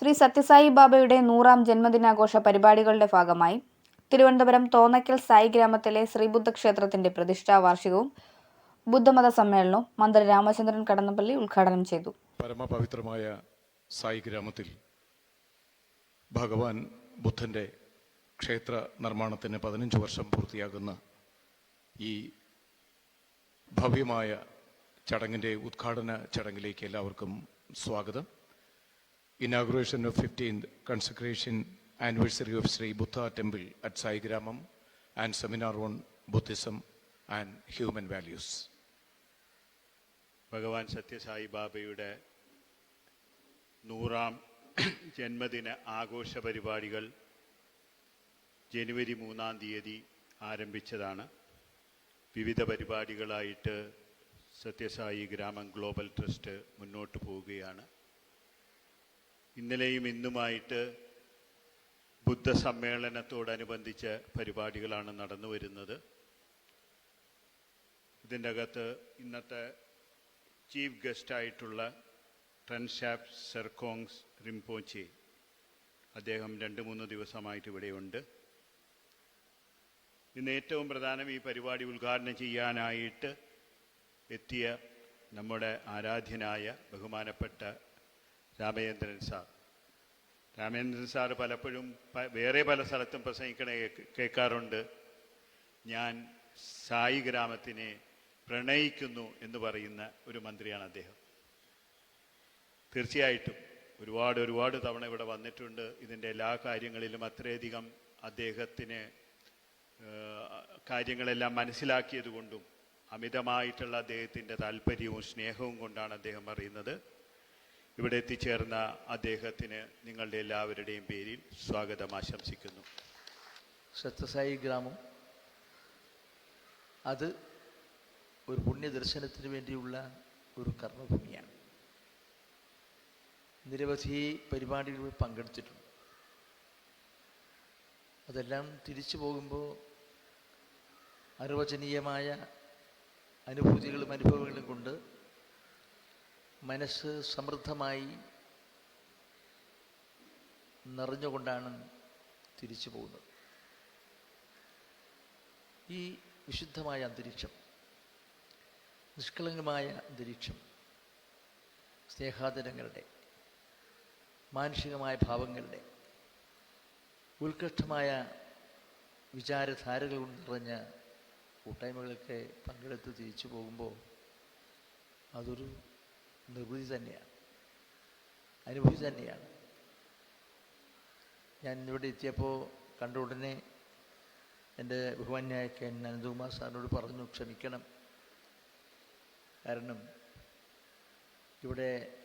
ശ്രീ സത്യസായി ബാബയുടെ നൂറാം ജന്മദിനാഘോഷ പരിപാടികളുടെ ഭാഗമായി തിരുവനന്തപുരം തോന്നയ്ക്കൽ സായി ഗ്രാമത്തിലെ ശ്രീബുദ്ധ ക്ഷേത്രത്തിന്റെ പ്രതിഷ്ഠാ വാർഷികവും ബുദ്ധമത സമ്മേളനവും മന്ത്രി രാമചന്ദ്രൻ കടന്നപ്പള്ളി ഉദ്ഘാടനം ചെയ്തു. പരമപവിത്രമായ സായി ഗ്രാമത്തിൽ ഭഗവാൻ ബുദ്ധന്റെ ക്ഷേത്ര നിർമ്മാണത്തിന് പതിനഞ്ച് വർഷം പൂർത്തിയാകുന്ന ഈ ഭവ്യമായ ചടങ്ങിന്റെ ഉദ്ഘാടന ചടങ്ങിലേക്ക് എല്ലാവർക്കും സ്വാഗതം. Inauguration of fifteenth consecration anniversary of Sri Buddha temple at Sai Gramam and seminar on Buddhism and human values Bhagavan Sathya Sai ബാബയുടെ നൂറാം ജന്മദിന ആഘോഷ പരിപാടികൾ ജനുവരി മൂന്നാം തീയതി ആരംഭിച്ചതാണ്. വിവിധ പരിപാടികളായിട്ട് സത്യസായി ഗ്രാമം ഗ്ലോബൽ ട്രസ്റ്റ് മുന്നോട്ട് പോവുകയാണ്. ഇന്നലെയും ഇന്നുമായിട്ട് ബുദ്ധ സമ്മേളനത്തോടനുബന്ധിച്ച പരിപാടികളാണ് നടന്നു വരുന്നത്. ഇതിന്റെ അകത്ത് ഇന്നത്തെ ചീഫ് ഗസ്റ്റായിട്ടുള്ള ട്രൻഷാപ് സെർക്കോങ്സ് റിംപോച്ചി അദ്ദേഹം രണ്ട് മൂന്ന് ദിവസമായിട്ട് ഇവിടെയുണ്ട്. ഇന്ന് ഏറ്റവും പ്രധാനം ഈ പരിപാടി ഉദ്ഘാടനം ചെയ്യാനായിട്ട് എത്തിയ നമ്മുടെ ആരാധ്യനായ ബഹുമാനപ്പെട്ട രാമചന്ദ്രൻ സാർ. രാമചന്ദ്രൻ സാർ പലപ്പോഴും വേറെ പല സ്ഥലത്തും പ്രസംഗിക്കണ കേൾക്കാറുണ്ട്. ഞാൻ സായി ഗ്രാമത്തിനെ പ്രണയിക്കുന്നു എന്ന് പറയുന്ന ഒരു മന്ത്രിയാണ് അദ്ദേഹം. തീർച്ചയായിട്ടും ഒരുപാട് ഒരുപാട് തവണ ഇവിടെ വന്നിട്ടുണ്ട്. ഇതിന്റെ എല്ലാ കാര്യങ്ങളിലും അത്രയധികം അദ്ദേഹത്തിന് കാര്യങ്ങളെല്ലാം മനസ്സിലാക്കിയത് കൊണ്ടും അമിതമായിട്ടുള്ള അദ്ദേഹത്തിന്റെ താല്പര്യവും സ്നേഹവും കൊണ്ടാണ് അദ്ദേഹം പറയുന്നത്. ഇവിടെ എത്തിച്ചേർന്ന അദ്ദേഹത്തിന് നിങ്ങളുടെ എല്ലാവരുടെയും പേരിൽ സ്വാഗതം ആശംസിക്കുന്നു. സത്യസായി ഗ്രാമം. അത് ഒരു പുണ്യദർശനത്തിന് വേണ്ടിയുള്ള ഒരു കർമ്മഭൂമിയാണ്. നിരവധി പരിപാടികളിൽ പങ്കെടുത്തിട്ടുണ്ട്. അതെല്ലാം തിരിച്ചു പോകുമ്പോൾ അനുവചനീയമായ അനുഭൂതികളും അനുഭവങ്ങളും കൊണ്ട് മനസ്സ് സമൃദ്ധമായി നിറഞ്ഞുകൊണ്ടാണ് തിരിച്ചു പോകുന്നത്. ഈ വിശുദ്ധമായ അന്തരീക്ഷം നിഷ്കളങ്കമായ അന്തരീക്ഷം സ്നേഹാദരങ്ങളുടെ മാനുഷികമായ ഭാവങ്ങളുടെ ഉത്കൃഷ്ടമായ വിചാരധാരകൾ നിറഞ്ഞ കൂട്ടായ്മകളൊക്കെ പങ്കെടുത്ത് തിരിച്ചു പോകുമ്പോൾ അതൊരു നിർവൃതി തന്നെയാണ്. അനുഭൂതി തന്നെയാണ്. ഞാൻ ഇവിടെ എത്തിയപ്പോൾ കണ്ട ഉടനെ എന്റെ ബഹുമാന്യായ കെ എൻ അനന്തകുമാർ സാറിനോട് പറഞ്ഞു ക്ഷമിക്കണം. കാരണം ഇവിടെ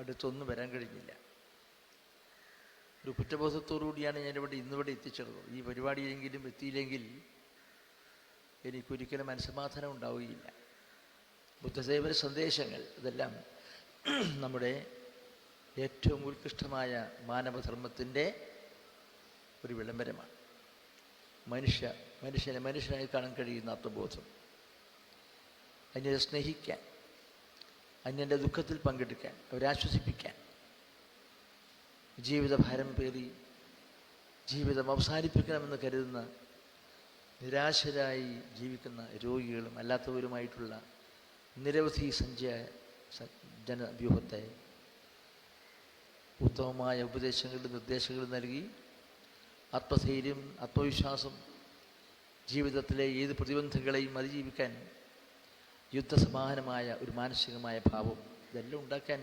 അടുത്തൊന്നും വരാൻ കഴിഞ്ഞില്ല. ഒരു കുറ്റബോധത്തോടുകൂടിയാണ് ഞാനിവിടെ ഇന്നിവിടെ എത്തിച്ചേർന്നത് ഈ പരിപാടിയിലെങ്കിലും എത്തിയില്ലെങ്കിൽ എനിക്കൊരിക്കലും മനസ്സമാധാനം ഉണ്ടാവുകയില്ല. ബുദ്ധദേവര സന്ദേശങ്ങൾ ഇതെല്ലാം നമ്മുടെ ഏറ്റവും ഉത്കൃഷ്ടമായ മാനവധർമ്മത്തിന്റെ ഒരു വിളംബരമാണ്. മനുഷ്യ മനുഷ്യനെ മനുഷ്യനായി കാണാൻ കഴിയുന്ന ആത്മബോധം. അന്യരെ സ്നേഹിക്കാൻ അന്യന്റെ ദുഃഖത്തിൽ പങ്കെടുക്കാൻ അവരെ ആശ്വസിപ്പിക്കാൻ ജീവിതഭാരം പേറി ജീവിതം അവസാനിപ്പിക്കണമെന്ന് കരുതുന്ന നിരാശരായി ജീവിക്കുന്ന രോഗികളും അല്ലാത്തവരുമായിട്ടുള്ള നിരവധി സഞ്ചയ ജനവ്യൂഹത്തെ ഉത്തമമായ ഉപദേശങ്ങളും നിർദ്ദേശങ്ങളും നൽകി. ആത്മധൈര്യം ആത്മവിശ്വാസം ജീവിതത്തിലെ ഏത് പ്രതിബന്ധങ്ങളെയും അതിജീവിക്കാൻ യുദ്ധസമാനമായ ഒരു മാനസികമായ ഭാവം ഇതെല്ലാം ഉണ്ടാക്കാൻ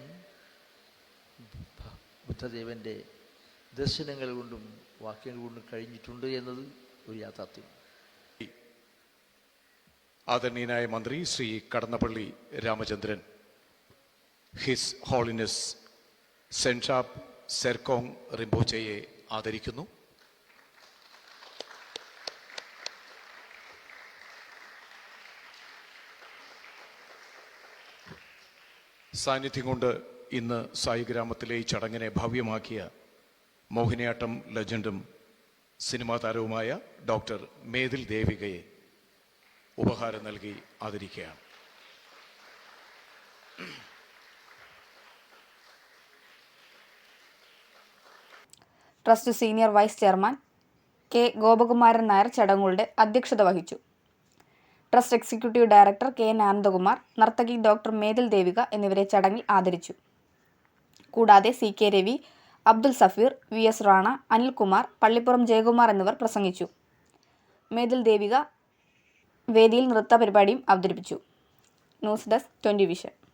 ബുദ്ധദേവന്റെ ദർശനങ്ങൾ കൊണ്ടും വാക്യങ്ങൾ കൊണ്ടും കഴിഞ്ഞിട്ടുണ്ട് എന്നത് ഒരു യാഥാർത്ഥ്യം. ആദരണീയനായ മന്ത്രി Shri Kadannappally Ramachandran His Holiness Tsenshab Serkong റിംബോച്ചയെ ആദരിക്കുന്നു. സാന്നിധ്യം കൊണ്ട് ഇന്ന് സായി ഗ്രാമത്തിലെ ഈ ചടങ്ങിനെ ഭവ്യമാക്കിയ മോഹിനിയാട്ടം ലെജൻഡും സിനിമാ താരവുമായ ഡോക്ടർ മേതിൽ ദേവികയെ ഉപഹാരം നൽകി ആദരിക്കുകയാണ്. Trust senior vice chairman K Gopakumaran Nair ചടങ്ങുകളുടെ അധ്യക്ഷത വഹിച്ചു. Trust executive director K Anandakumar നർത്തകി ഡോക്ടർ മേതിൽ ദേവിക എന്നിവരെ ചടങ്ങിൽ ആദരിച്ചു. കൂടാതെ C K Ravi Abdul Safeer V S Rana Anilkumar Pallippuram Jayakumar എന്നിവർ പ്രസംഗിച്ചു. മേതിൽ ദേവിക വേദിയിൽ നൃത്ത പരിപാടിയും അവതരിപ്പിച്ചു. News desk Twenty Vision.